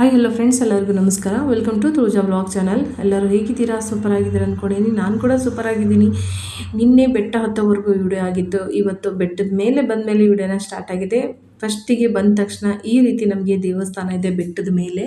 Hi hello friends ಎಲ್ಲರಿಗೂ ನಮಸ್ಕಾರ. Welcome to Tulaja blog channel ಎಲ್ಲರೂ ಹೇಗಿದ್ದೀರಾ? ಸೂಪರ್ ಆಗಿದ್ದೀರಾ ಅಂದ್ಕೊಂಡಿದ್ದೀನಿ ನಾನು ಕೂಡ ಸೂಪರ್ ಆಗಿದ್ದೀನಿ. ನಿನ್ನೆ ಬೆಟ್ಟ ಹತ್ತೋವರೆಗೂ ವಿಡಿಯೋ ಆಗಿತ್ತು. ಇವತ್ತು ಬೆಟ್ಟದ ಮೇಲೆ ಬಂದ ಮೇಲೆ ವಿಡಿಯೋನ ಸ್ಟಾರ್ಟ್ ಆಗಿದೆ. ಫಸ್ಟಿಗೆ ಬಂದ ತಕ್ಷಣ ಈ ರೀತಿ ನಮಗೆ ದೇವಸ್ಥಾನ ಇದೆ ಬೆಟ್ಟದ ಮೇಲೆ.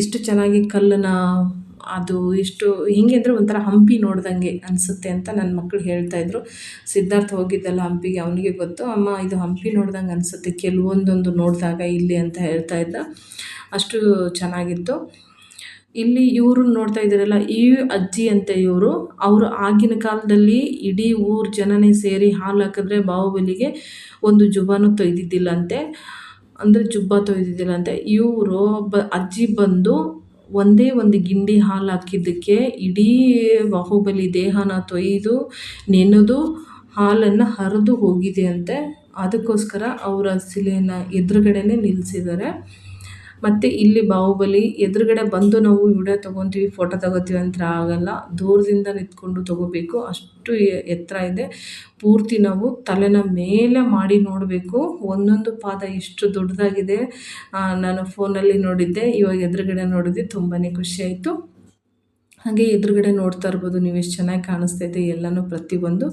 ಎಷ್ಟು ಚೆನ್ನಾಗಿ ಕಲ್ಲನ್ನ, ಅದು ಎಷ್ಟು, ಹೆಂಗೆ ಅಂದರೆ ಒಂಥರ ಹಂಪಿ ನೋಡ್ದಂಗೆ ಅನಿಸುತ್ತೆ ಅಂತ ನನ್ನ ಮಕ್ಕಳು ಹೇಳ್ತಾಯಿದ್ರು ಸಿದ್ಧಾರ್ಥ ಹೋಗಿದ್ದಲ್ಲ ಹಂಪಿಗೆ, ಅವನಿಗೆ ಗೊತ್ತು. ಅಮ್ಮ, ಇದು ಹಂಪಿ ನೋಡ್ದಂಗೆ ಅನಿಸುತ್ತೆ. ಕೆಲವೊಂದೊಂದು ನೋಡಿದಾಗ ಇಲ್ಲಿ ಅಂತ ಹೇಳ್ತಾ ಇದ್ದ. ಅಷ್ಟು ಚೆನ್ನಾಗಿತ್ತು. ಇಲ್ಲಿ ಇವರು ನೋಡ್ತಾ ಇದ್ದೀರಲ್ಲ, ಈ ಅಜ್ಜಿ ಅಂತ ಇವರು, ಅವರು ಆಗಿನ ಕಾಲದಲ್ಲಿ ಇಡೀ ಊರು ಜನನೇ ಸೇರಿ ಹಾಲು ಹಾಕಿದ್ರೆ ಬಾಹುಬಲಿಗೆ ಒಂದು ಜುಬ್ಬಾನು ತೊಯ್ದಿದ್ದಿಲ್ಲಂತೆ. ಅಂದರೆ ಜುಬ್ಬ ತೊಯ್ದಿದ್ದಿಲ್ಲಂತೆ. ಇವರು ಬ, ಅಜ್ಜಿ ಬಂದು ಒಂದೇ ಒಂದು ಗಿಂಡಿ ಹಾಲು ಹಾಕಿದ್ದಕ್ಕೆ ಇಡೀ ಬಾಹುಬಲಿ ದೇಹನ ತೊಯ್ದು ನೆನೆದು ಹಾಲನ್ನು ಹರಿದು ಹೋಗಿದೆ ಅಂತೆ. ಅದಕ್ಕೋಸ್ಕರ ಅವರ ಶಿಲೆಯನ್ನು ಎದುರುಗಡೆನೇ ನಿಲ್ಲಿಸಿದ್ದಾರೆ ಮತ್ತು ಇಲ್ಲಿ ಬಾಹುಬಲಿ ಎದುರುಗಡೆ ಬಂದು ನಾವು ವಿಡಿಯೋ ತಗೊಂತೀವಿ ಫೋಟೋ ತಗೋತೀವಿ ಅಂತ ಆಗಲ್ಲ. ದೂರದಿಂದ ನಿಂತ್ಕೊಂಡು ತಗೋಬೇಕು. ಅಷ್ಟು ಎತ್ತರ ಇದೆ. ಪೂರ್ತಿ ನಾವು ತಲೆನ ಮೇಲೆ ಮಾಡಿ ನೋಡಬೇಕು. ಒಂದೊಂದು ಪಾದ ಎಷ್ಟು ದೊಡ್ಡದಾಗಿದೆ. ನಾನು ಫೋನಲ್ಲಿ ನೋಡಿದ್ದೆ. ಇವಾಗ ಎದುರುಗಡೆ ನೋಡಿದ್ದೆ ತುಂಬಾ ಖುಷಿಯಾಯಿತು ಹಾಗೆ ಎದುರುಗಡೆ ನೋಡ್ತಾ ಇರ್ಬೋದು. ನೀವು ಎಷ್ಟು ಚೆನ್ನಾಗಿ ಕಾಣಿಸ್ತೈತೆ ಎಲ್ಲನೂ ಪ್ರತಿಯೊಂದು.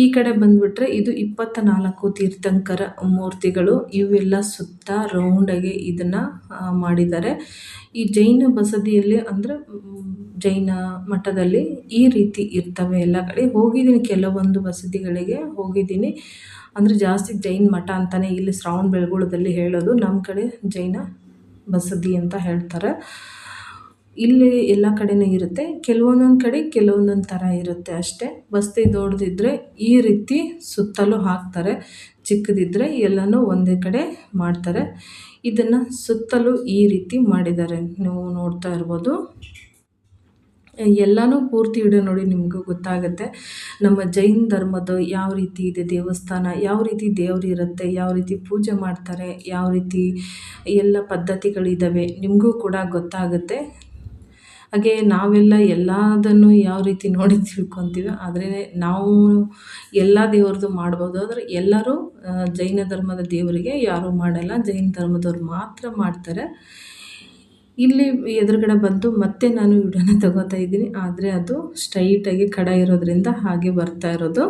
ಈ ಕಡೆ ಬಂದ್ಬಿಟ್ರೆ ಇದು ಇಪ್ಪತ್ತ ನಾಲ್ಕು ತೀರ್ಥಂಕರ ಮೂರ್ತಿಗಳು. ಇವೆಲ್ಲ ಸುತ್ತ ರೌಂಡಾಗಿ ಇದನ್ನು ಮಾಡಿದ್ದಾರೆ. ಈ ಜೈನ ಬಸದಿಯಲ್ಲಿ ಅಂದರೆ, ಜೈನ ಮಠದಲ್ಲಿ ಈ ರೀತಿ ಇರ್ತವೆ ಎಲ್ಲ ಕಡೆ. ಹೋಗಿದ್ದೀನಿ ಕೆಲವೊಂದು ಬಸದಿಗಳಿಗೆ, ಹೋಗಿದ್ದೀನಿ. ಅಂದರೆ ಜಾಸ್ತಿ ಜೈನ ಮಠ ಅಂತಲೇ ಇಲ್ಲಿ ಶ್ರಾವಣ ಬೆಳಗೊಳದಲ್ಲಿ ಹೇಳೋದು. ನಮ್ಮ ಕಡೆ ಜೈನ ಬಸದಿ ಅಂತ ಹೇಳ್ತಾರೆ. ಇಲ್ಲಿ ಎಲ್ಲ ಕಡೆಯೂ ಇರುತ್ತೆ. ಕೆಲವೊಂದೊಂದು ಕಡೆ ಕೆಲವೊಂದೊಂದು ಥರ ಇರುತ್ತೆ ಅಷ್ಟೇ. ಬಸ್ತಿ ದೊಡ್ಡದಿದ್ದರೆ ಈ ರೀತಿ ಸುತ್ತಲೂ ಹಾಕ್ತಾರೆ. ಚಿಕ್ಕದಿದ್ದರೆ ಎಲ್ಲನೂ ಒಂದೇ ಕಡೆ ಮಾಡ್ತಾರೆ. ಇದನ್ನು ಸುತ್ತಲೂ ಈ ರೀತಿ ಮಾಡಿದ್ದಾರೆ. ನೀವು ನೋಡ್ತಾ ಇರ್ಬೋದು. ಎಲ್ಲನೂ ಪೂರ್ತಿ ವಿಡಿಯೋ ನೋಡಿ ನಿಮಗೂ ಗೊತ್ತಾಗುತ್ತೆ. ನಮ್ಮ ಜೈನ್ ಧರ್ಮದ ಯಾವ ರೀತಿ ಇದೆ ದೇವಸ್ಥಾನ, ಯಾವ ರೀತಿ ದೇವರು ಇರುತ್ತೆ, ಯಾವ ರೀತಿ ಪೂಜೆ ಮಾಡ್ತಾರೆ, ಯಾವ ರೀತಿ ಎಲ್ಲ ಪದ್ಧತಿಗಳಿದ್ದಾವೆ ನಿಮಗೂ ಕೂಡ ಗೊತ್ತಾಗುತ್ತೆ. ಹಾಗೆ ನಾವೆಲ್ಲ ಎಲ್ಲದನ್ನು ಯಾವ ರೀತಿ ನೋಡಿ ತಿಳ್ಕೊತೀವಿ ಆದರೆ ನಾವು ಎಲ್ಲ ದೇವ್ರದ್ದು ಮಾಡ್ಬೋದು. ಆದರೆ ಎಲ್ಲರೂ ಜೈನ ಧರ್ಮದ ದೇವರಿಗೆ ಯಾರೂ ಮಾಡಲ್ಲ. ಜೈನ ಧರ್ಮದವ್ರು ಮಾತ್ರ ಮಾಡ್ತಾರೆ. ಇಲ್ಲಿ ಎದುರುಗಡೆ ಬಂದು ಮತ್ತೆ ನಾನು ವಿಡಿಯೋನ ತಗೋತಾ ಇದ್ದೀನಿ. ಆದರೆ ಅದು ಸ್ಟ್ರೈಟಾಗಿ ಕಡ ಇರೋದರಿಂದ ಹಾಗೆ ಬರ್ತಾ ಇರೋದು.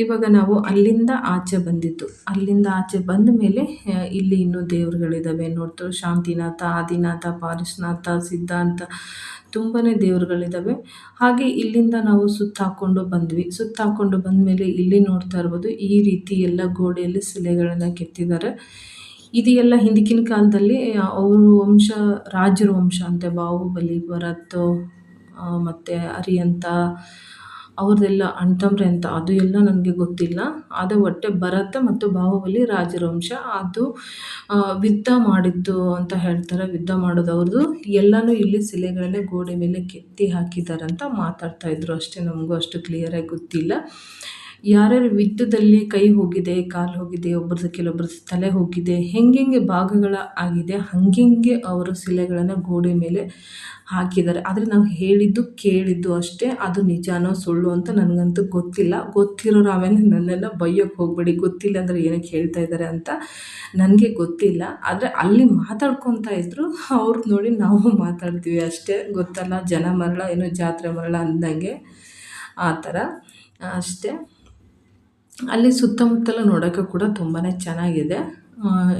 ಇವಾಗ ನಾವು ಅಲ್ಲಿಂದ ಆಚೆ ಬಂದಿದ್ದು. ಅಲ್ಲಿಂದ ಆಚೆ ಬಂದ ಮೇಲೆ ಇಲ್ಲಿ ಇನ್ನೂ ದೇವರುಗಳಿದ್ದಾವೆ ನೋಡ್ತೀವಿ, ಶಾಂತಿನಾಥ, ಆದಿನಾಥ, ಪಾರಿಶ್ನಾಥ, ಸಿದ್ಧಾಂತ ತುಂಬಾ ದೇವರುಗಳಿದ್ದಾವೆ ಹಾಗೆ ಇಲ್ಲಿಂದ ನಾವು ಸುತ್ತಾಕೊಂಡು ಬಂದ್ವಿ. ಸುತ್ತಾಕೊಂಡು ಬಂದಮೇಲೆ ಇಲ್ಲಿ ನೋಡ್ತಾ ಇರ್ಬೋದು, ಈ ರೀತಿ ಎಲ್ಲ ಗೋಡೆಯಲ್ಲಿ ಶಿಲೆಗಳನ್ನು ಕೆತ್ತಿದ್ದಾರೆ. ಇದೆಲ್ಲ ಹಿಂದಿಕಿನ ಕಾಲದಲ್ಲಿ ಅವರು ವಂಶ, ರಾಜರ ವಂಶ ಅಂತೆ, ಬಾಹುಬಲಿ, ಭರತ್ ಮತ್ತು ಅರಿಯಂತ ಅವ್ರದ್ದೆಲ್ಲ ಅಣ್ತಂಬ್ರೆ ಅಂತ ಅದು ಎಲ್ಲ ನನಗೆ ಗೊತ್ತಿಲ್ಲ. ಆದರೆ ಒಟ್ಟೆ ಭರತ ಮತ್ತು ಬಾಹುಬಲಿ ರಾಜವಂಶ, ಅದು ಯುದ್ಧ ಮಾಡಿದ್ದು ಅಂತ ಹೇಳ್ತಾರೆ. ಯುದ್ಧ ಮಾಡೋದು ಅವ್ರದ್ದು ಎಲ್ಲನೂ ಇಲ್ಲಿ ಶಿಲೆಗಳನ್ನೇ ಗೋಡೆ ಮೇಲೆ ಕೆತ್ತಿ ಹಾಕಿದ್ದಾರೆ ಅಂತ ಮಾತಾಡ್ತಾ ಇದ್ರು. ಅಷ್ಟೇ ನಮಗೂ ಅಷ್ಟು ಕ್ಲಿಯರಾಗಿ ಗೊತ್ತಿಲ್ಲ. ಯಾರ್ಯಾರು ವಿದ್ಯದಲ್ಲಿ ಕೈ ಹೋಗಿದೆ, ಕಾಲು ಹೋಗಿದೆ ಒಬ್ಬರದ್ದು ಕೆಲವೊಬ್ಬರದ್ದು ತಲೆ ಹೋಗಿದೆ, ಹೆಂಗೆಂಗೆ ಭಾಗಗಳ ಆಗಿದೆ, ಹಂಗೆಂಗೆ ಅವರು ಶಿಲೆಗಳನ್ನು ಗೋಡೆ ಮೇಲೆ ಹಾಕಿದ್ದಾರೆ. ಆದರೆ ನಾವು ಹೇಳಿದ್ದು ಕೇಳಿದ್ದು ಅಷ್ಟೇ, ಅದು ನಿಜಾನೋ ಸುಳ್ಳು ಅಂತ ನನಗಂತೂ ಗೊತ್ತಿಲ್ಲ. ಗೊತ್ತಿರೋರು ಆಮೇಲೆ ನನ್ನೆಲ್ಲ ಬೈಯೋಕ್ಕೆ ಹೋಗಬೇಡಿ, ಗೊತ್ತಿಲ್ಲ ಅಂದರೆ ಏನಕ್ಕೆ ಹೇಳ್ತಾ ಇದ್ದಾರೆ ಅಂತ ನನಗೆ ಗೊತ್ತಿಲ್ಲ. ಆದರೆ ಅಲ್ಲಿ ಮಾತಾಡ್ಕೊತಾ ಇದ್ದರು ಅವ್ರು ನೋಡಿ ನಾವು ಮಾತಾಡ್ತೀವಿ ಅಷ್ಟೇ. ಗೊತ್ತಲ್ಲ, ಜನ ಮರಳ, ಏನೋ ಜಾತ್ರೆ ಮರಳ ಅಂದಂಗೆ ಆ ಥರ ಅಷ್ಟೇ. ಅಲ್ಲಿ ಸುತ್ತಮುತ್ತಲು ನೋಡೋಕ್ಕೆ ಕೂಡ ತುಂಬಾ ಚೆನ್ನಾಗಿದೆ.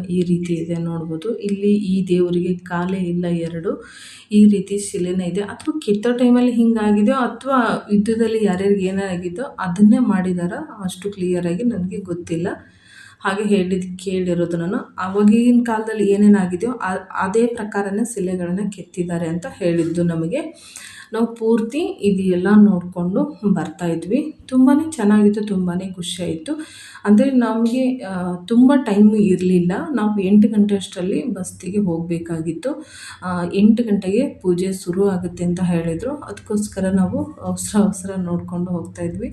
ಈ ರೀತಿ ಇದೆ ನೋಡ್ಬೋದು. ಇಲ್ಲಿ ಈ ದೇವರಿಗೆ ಕಾಲೇ ಇಲ್ಲ ಎರಡು. ಈ ರೀತಿ ಶಿಲೆನೇ ಇದೆ. ಅಥವಾ ಕೆತ್ತೋ ಟೈಮಲ್ಲಿ ಹಿಂಗಾಗಿದೆಯೋ ಅಥವಾ ಯುದ್ಧದಲ್ಲಿ ಯಾರ್ಯಾರಿಗೆ ಏನಾಗಿದ್ದೋ ಅದನ್ನೇ ಮಾಡಿದಾರೋ ಅಷ್ಟು ಕ್ಲಿಯರಾಗಿ ನನಗೆ ಗೊತ್ತಿಲ್ಲ. ಹಾಗೆ ಹೇಳಿದ ಕೇಳಿರೋದು ನಾನು. ಅವಾಗಿನ ಕಾಲದಲ್ಲಿ ಏನೇನಾಗಿದೆಯೋ ಅದೇ ಪ್ರಕಾರನೇ ಶಿಲೆಗಳನ್ನ ಕೆತ್ತಿದ್ದಾರೆ ಅಂತ ಹೇಳಿದ್ದು ನಮಗೆ. ನಾವು ಪೂರ್ತಿ ಇದು ಎಲ್ಲ ನೋಡಿಕೊಂಡು ಬರ್ತಾಯಿದ್ವಿ ತುಂಬಾ ಚೆನ್ನಾಗಿತ್ತು ತುಂಬಾ ಖುಷಿಯಾಯಿತು ಅಂದರೆ ನಮಗೆ ತುಂಬ ಟೈಮ್ ಇರಲಿಲ್ಲ. ನಾವು ಎಂಟು ಗಂಟೆ ಅಷ್ಟರಲ್ಲಿ ಬಸ್ತಿಗೆ ಹೋಗಬೇಕಾಗಿತ್ತು. ಎಂಟು ಗಂಟೆಗೆ ಪೂಜೆ ಶುರು ಆಗುತ್ತೆ ಅಂತ ಹೇಳಿದರು. ಅದಕ್ಕೋಸ್ಕರ ನಾವು ಅವಸರ ಅವಸರ ನೋಡಿಕೊಂಡು ಹೋಗ್ತಾಯಿದ್ವಿ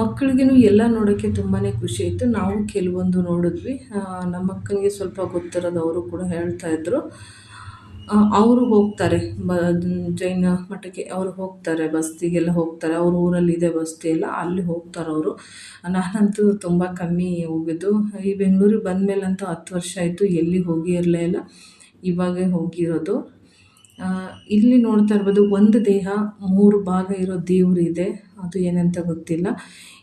ಮಕ್ಕಳಿಗೂ ಎಲ್ಲ ನೋಡೋಕ್ಕೆ ತುಂಬಾ ಖುಷಿ ಆಯಿತು. ನಾವು ಕೆಲವೊಂದು ನೋಡಿದ್ವಿ. ನಮ್ಮ ಅಕ್ಕನಿಗೆ ಸ್ವಲ್ಪ ಗೊತ್ತಿರೋದು ಅವರು ಕೂಡ ಹೇಳ್ತಾಯಿದ್ರು ಅವರು ಹೋಗ್ತಾರೆ. ಬ, ಜೈನ ಮಠಕ್ಕೆ ಅವರು ಹೋಗ್ತಾರೆ, ಬಸ್ತಿಗೆಲ್ಲ ಹೋಗ್ತಾರೆ. ಅವ್ರ ಊರಲ್ಲಿದೆ ಬಸ್ತಿ ಎಲ್ಲ, ಅಲ್ಲಿ ಹೋಗ್ತಾರೆ ಅವರು. ನಾನಂತೂ ತುಂಬ ಕಮ್ಮಿ ಹೋಗಿದ್ದು. ಈ ಬೆಂಗ್ಳೂರಿಗೆ ಬಂದಮೇಲಂತೂ ಹತ್ತು ವರ್ಷ ಆಯಿತು, ಎಲ್ಲಿ ಹೋಗಿ ಇರಲೇ ಇಲ್ಲ. ಇವಾಗೇ ಹೋಗಿರೋದು. ಇಲ್ಲಿ ನೋಡ್ತಾ ಇರ್ಬೋದು, ಒಂದು ದೇಹ, ಮೂರು ಭಾಗ ಇರೋ ದೇವರು ಇದೆ. ಅದು ಏನಂತ ಗೊತ್ತಿಲ್ಲ.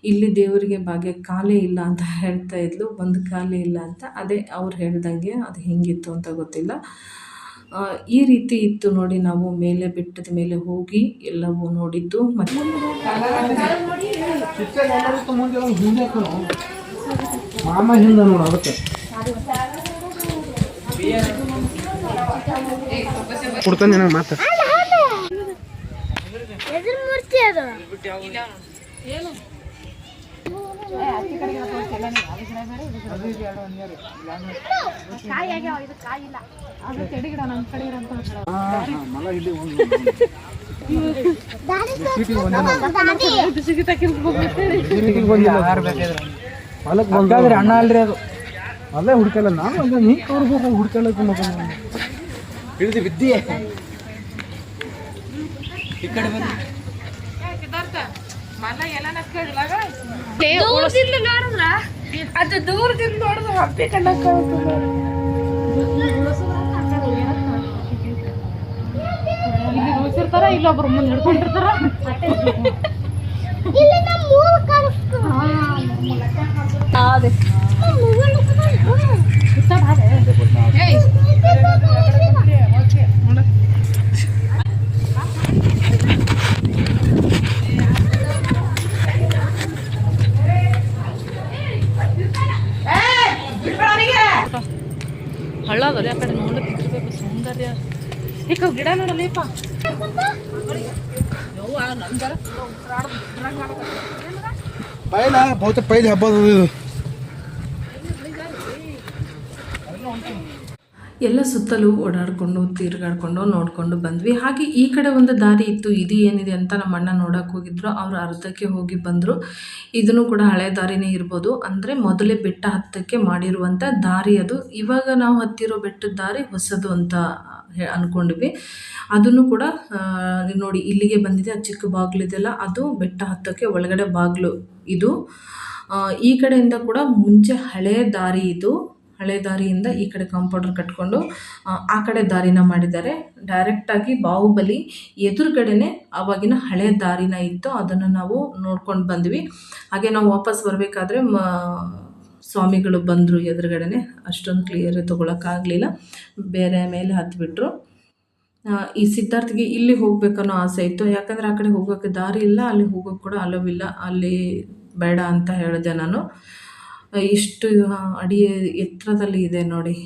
ಇಲ್ಲಿ ದೇವರಿಗೆ ಭಾಗ್ಯ ಕಾಲೇ ಇಲ್ಲ ಅಂತ ಹೇಳ್ತಾ ಇದ್ಲು. ಒಂದು ಕಾಲೇ ಇಲ್ಲ ಅಂತ. ಅದೇ ಅವ್ರು ಹೇಳ್ದಂಗೆ ಅದು ಹೆಂಗಿತ್ತು ಅಂತ ಗೊತ್ತಿಲ್ಲ. ಈ ರೀತಿ ಇತ್ತು ನೋಡಿ ನಾವು ಮೇಲೆ ಬೆಟ್ಟದ ಮೇಲೆ ಹೋಗಿ ಎಲ್ಲವೂ ನೋಡಿದ್ದು ಮತ್ತೆ ಮೂರ್ತಿ ಅದು. ಹೊಲಕ್ಕೆ ಬಂದಾದ್ರೆ ಅಣ್ಣ ಅಲ್ರಿ ಅದು. ಅಲ್ಲೇ ಹುಡ್ಕಲ್ಲ ನಾನು ಒಂದು ನೀ ತೋರ್ಬೇಕು ಹುಡ್ಕಲ್ಲಕ್ಕೆ ಮಗ ಹಿಡಿದು ಬಿದ್ದಿ ದೂರದಿಂದ ನೋಡಿದ್ರ ಅದು ದೂರದಿಂದ ನೋಡಿದ್ರ ಹಬ್ಬಿ ಕಣ್ಣಕ್ಕ ಇಲ್ಲಿ ಉಳಿಸಿರ್ತಾರ ಇಲ್ಲೊಬ್ರು ಮುಂದೆ ಹಿಡ್ಕೊಂಡಿರ್ತಾರ ಇಲ್ಲಿ ನಮ್ಮ ಮೂಲ ಕಾಣಿಸ್ತು ಅದೇ ಹಳ್ಳ ಅದಲ್ಲ ಆ ಕಡೆ ನೋಡಕ್ಕೆ ಇರ್ಬೇಕು ಸೌಂದರ್ಯ ಈಗ ಗಿಡ ನೋಡಲಿಪ್ಪ ಪೈಲ ಬಹುತ ಪೈಲಿ ಹಬ್ಬದ ಇದು ಎಲ್ಲ ಸುತ್ತಲೂ ಓಡಾಡಿಕೊಂಡು, ತಿರುಗಾಡಿಕೊಂಡು, ನೋಡಿಕೊಂಡು ಬಂದ್ವಿ. ಹಾಗೆ ಈ ಕಡೆ ಒಂದು ದಾರಿ ಇತ್ತು, ಇದು ಏನಿದೆ ಅಂತ ನಮ್ಮ ಅಣ್ಣ ನೋಡೋಕೆ ಹೋಗಿದ್ರು. ಅವರು ಅರ್ಧಕ್ಕೆ ಹೋಗಿ ಬಂದರು. ಇದನ್ನು ಕೂಡ ಹಳೆ ದಾರಿನೇ ಇರ್ಬೋದು. ಅಂದರೆ ಮೊದಲೇ ಬೆಟ್ಟ ಹತ್ತಕ್ಕೆ ಮಾಡಿರುವಂಥ ದಾರಿ ಅದು. ಇವಾಗ ನಾವು ಹತ್ತಿರೋ ಬೆಟ್ಟದ ದಾರಿ ಹೊಸದು ಅಂತ ಅಂದ್ಕೊಂಡ್ವಿ ಅದನ್ನು ಕೂಡ ನೋಡಿ, ಇಲ್ಲಿಗೆ ಬಂದಿದೆ, ಆ ಚಿಕ್ಕ ಬಾಗಿಲಿದೆಲ್ಲ ಅದು ಬೆಟ್ಟ ಹತ್ತಕ್ಕೆ ಒಳಗಡೆ ಬಾಗಿಲು ಇದು. ಈ ಕಡೆಯಿಂದ ಕೂಡ ಮುಂಚೆ ಹಳೆ ದಾರಿ ಇದು. ಹಳೆ ದಾರಿಯಿಂದ ಈ ಕಡೆ ಕಾಂಪೌಂಡರ್ ಕಟ್ಕೊಂಡು ಆ, ಕಡೆ ದಾರಿನ ಮಾಡಿದ್ದಾರೆ. ಡೈರೆಕ್ಟಾಗಿ ಬಾಹುಬಲಿ ಎದುರುಗಡೆನೆ ಆವಾಗಿನ ಹಳೆ ದಾರಿನ ಇತ್ತು. ಅದನ್ನು ನಾವು ನೋಡ್ಕೊಂಡು ಬಂದ್ವಿ. ಹಾಗೆ ನಾವು ವಾಪಸ್ ಬರಬೇಕಾದ್ರೆ ಮ ಸ್ವಾಮಿಗಳು ಬಂದರು ಎದುರುಗಡೆನೆ. ಅಷ್ಟೊಂದು ಕ್ಲಿಯರ್ ತೊಗೊಳಕ್ಕಾಗಲಿಲ್ಲ. ಬೇರೆ ಮೇಲೆ ಹತ್ಬಿಟ್ರು. ಈ ಸಿದ್ಧಾರ್ಥಿಗೆ ಇಲ್ಲಿ ಹೋಗ್ಬೇಕನ್ನೋ ಆಸೆ ಇತ್ತು. ಯಾಕಂದರೆ ಆ ಕಡೆ ಹೋಗೋಕ್ಕೆ ದಾರಿ ಇಲ್ಲ ಅಲ್ಲಿ ಹೋಗೋಕ್ಕೆ ಕೂಡ ಅಲವಿಲ್ಲ ಅಲ್ಲಿ ಬೇಡ ಅಂತ ಹೇಳಿದೆ ನಾನು. ಇಷ್ಟು ಅಡಿ ಎತ್ತರದಲ್ಲಿ ಇದೆ ನೋಡಿ.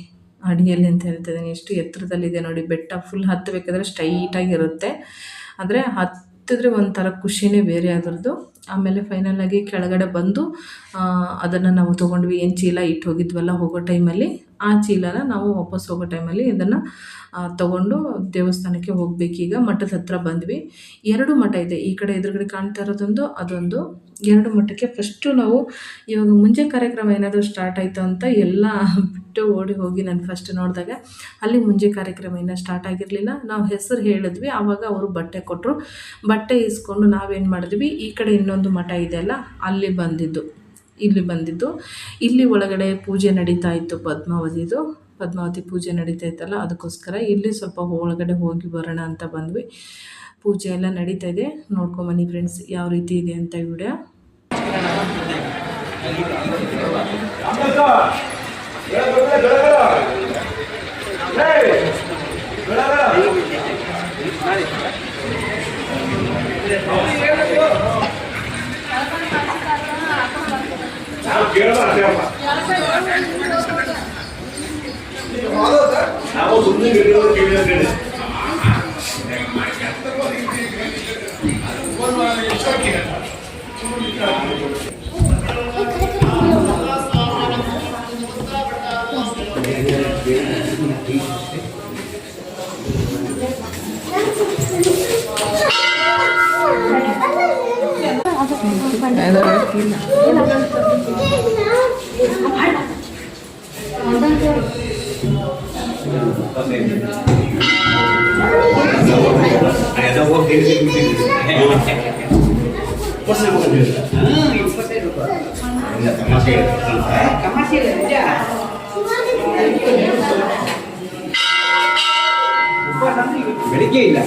ಅಡಿಯಲ್ಲಿ ಅಂತ ಹೇಳ್ತಿದ್ದೀನಿ. ಎಷ್ಟು ಎತ್ತರದಲ್ಲಿದೆ ನೋಡಿ. ಬೆಟ್ಟ ಫುಲ್ ಹತ್ತಬೇಕಾದ್ರೆ ಸ್ಟ್ರೈಟಾಗಿರುತ್ತೆ ಆದರೆ ಹತ್ತಿದ್ರೆ ಒಂಥರ ಖುಷಿನೇ ಬೇರೆ ಅದರದ್ದು. ಆಮೇಲೆ ಫೈನಲ್ ಆಗಿ ಕೆಳಗಡೆ ಬಂದು ಅದನ್ನು ನಾವು ತೊಗೊಂಡ್ವಿ. ಏನು ಚೀಲ ಇಟ್ಟು ಹೋಗಿದ್ವಲ್ಲ ಹೋಗೋ ಟೈಮಲ್ಲಿ ಆ ಚೀಲನ ನಾವು ವಾಪಸ್ ಹೋಗೋ ಟೈಮಲ್ಲಿ ಇದನ್ನು ತಗೊಂಡು ದೇವಸ್ಥಾನಕ್ಕೆ ಹೋಗಬೇಕೀಗ ಮಠದ ಹತ್ರ ಬಂದ್ವಿ. ಎರಡು ಮಠ ಇದೆ. ಈ ಕಡೆ ಎದುರುಗಡೆ ಕಾಣ್ತಾ ಇರೋದೊಂದು, ಅದೊಂದು. ಎರಡು ಮಠಕ್ಕೆ ಫಸ್ಟು ನಾವು ಇವಾಗ ಮುಂಜೆ ಕಾರ್ಯಕ್ರಮ ಏನಾದರೂ ಸ್ಟಾರ್ಟ್ ಆಯಿತು ಅಂತ ಎಲ್ಲ ಬಿಟ್ಟು ಓಡಿ ಹೋಗಿ ನಾನು ಫಸ್ಟ್ ನೋಡಿದಾಗ ಅಲ್ಲಿ ಮುಂಜೆ ಕಾರ್ಯಕ್ರಮ ಇನ್ನೂ ಸ್ಟಾರ್ಟ್ ಆಗಿರಲಿಲ್ಲ. ನಾವು ಹೆಸರು ಹೇಳಿದ್ವಿ. ಆವಾಗ ಅವರು ಬಟ್ಟೆ ಕೊಟ್ಟರು ಬಟ್ಟೆ ಇಸ್ಕೊಂಡು ನಾವೇನು ಮಾಡಿದ್ವಿ? ಈ ಕಡೆ ಇನ್ನೊಂದು ಮಠ ಇದೆಯಲ್ಲ ಅಲ್ಲಿ ಬಂದಿದ್ದು. ಇಲ್ಲಿ ಬಂದಿದ್ದು. ಇಲ್ಲಿ ಒಳಗಡೆ ಪೂಜೆ ನಡೀತಾ ಇತ್ತು ಪದ್ಮಾವತಿದು ಪದ್ಮಾವತಿ ಪೂಜೆ ನಡೀತಾ ಇತ್ತಲ್ಲ, ಅದಕ್ಕೋಸ್ಕರ ಇಲ್ಲಿ ಸ್ವಲ್ಪ ಒಳಗಡೆ ಹೋಗಿ ಬರೋಣ ಅಂತ ಬಂದ್ವಿ. ಪೂಜೆ ಎಲ್ಲ ನಡೀತಾ ಇದೆ. ನೋಡ್ಕೊಂಬನ್ನಿ ಫ್ರೆಂಡ್ಸ್ ಯಾವ ರೀತಿ ಇದೆ ಅಂತ ವಿಡಿಯೋ. Hey! ನಾವು ಸುಮ್ಮನೆ ಗಿಡಗಳು ಕೇಳಿ es el último. Pues ¿Qué ¿Qué?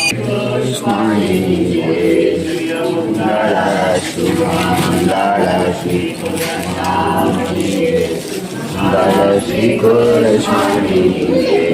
ಅಷ್ಟೇ ಶ್ರೀ